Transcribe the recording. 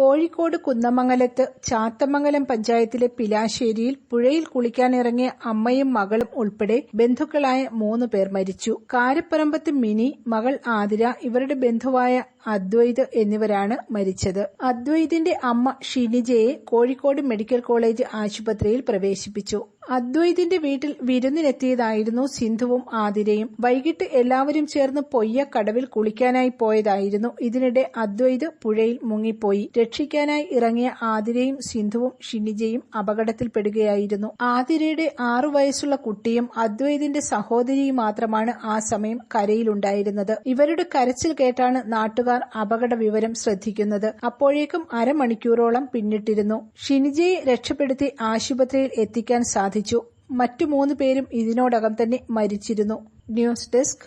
കോഴിക്കോട് കുന്നമംഗലത്ത് ചാത്തമംഗലം പഞ്ചായത്തിലെ പിലാശ്ശേരിയിൽ പുഴയിൽ കുളിക്കാനിറങ്ങിയ അമ്മയും മകളും ഉൾപ്പെടെ ബന്ധുക്കളായ മൂന്ന് പേർ മരിച്ചു. കാരപ്പറമ്പത്ത് മിനി മകൾ ആതിര ഇവരുടെ ബന്ധുവായ അദ്വൈത് എന്നിവരാണ് മരിച്ചത്. അദ്വൈതിന്റെ അമ്മ ഷിനിജയെ കോഴിക്കോട് മെഡിക്കൽ കോളേജ് ആശുപത്രിയിൽ പ്രവേശിപ്പിച്ചു. അദ്വൈതിന്റെ വീട്ടിൽ വിരുന്നിനെത്തിയതായിരുന്നു സിന്ധുവും ആതിരയും. വൈകിട്ട് എല്ലാവരും ചേർന്ന് പൊയ്യ കടവിൽ കുളിക്കാനായി പോയതായിരുന്നു. ഇതിനിടെ അദ്വൈത് പുഴയിൽ മുങ്ങിപ്പോയി. രക്ഷിക്കാനായി ഇറങ്ങിയ ആതിരയും സിന്ധുവും ഷിനിജയും അപകടത്തിൽപ്പെടുകയായിരുന്നു. ആതിരയുടെ ആറു വയസ്സുള്ള കുട്ടിയും അദ്വൈതിന്റെ സഹോദരിയും മാത്രമാണ് ആ സമയം കരയിലുണ്ടായിരുന്നത്. ഇവരുടെ കരച്ചിൽ കേട്ടാണ് നാട്ടുകാർ അപകട വിവരം ശ്രദ്ധിക്കുന്നത്. അപ്പോഴേക്കും അരമണിക്കൂറോളം പിന്നിട്ടിരുന്നു. ഷിനിജയെ രക്ഷപ്പെടുത്തി ആശുപത്രിയിൽ എത്തിക്കാൻ സാധിച്ചു. മറ്റു മൂന്ന് പേരും ഇതിനോടകം തന്നെ മരിച്ചിരുന്നു. News desk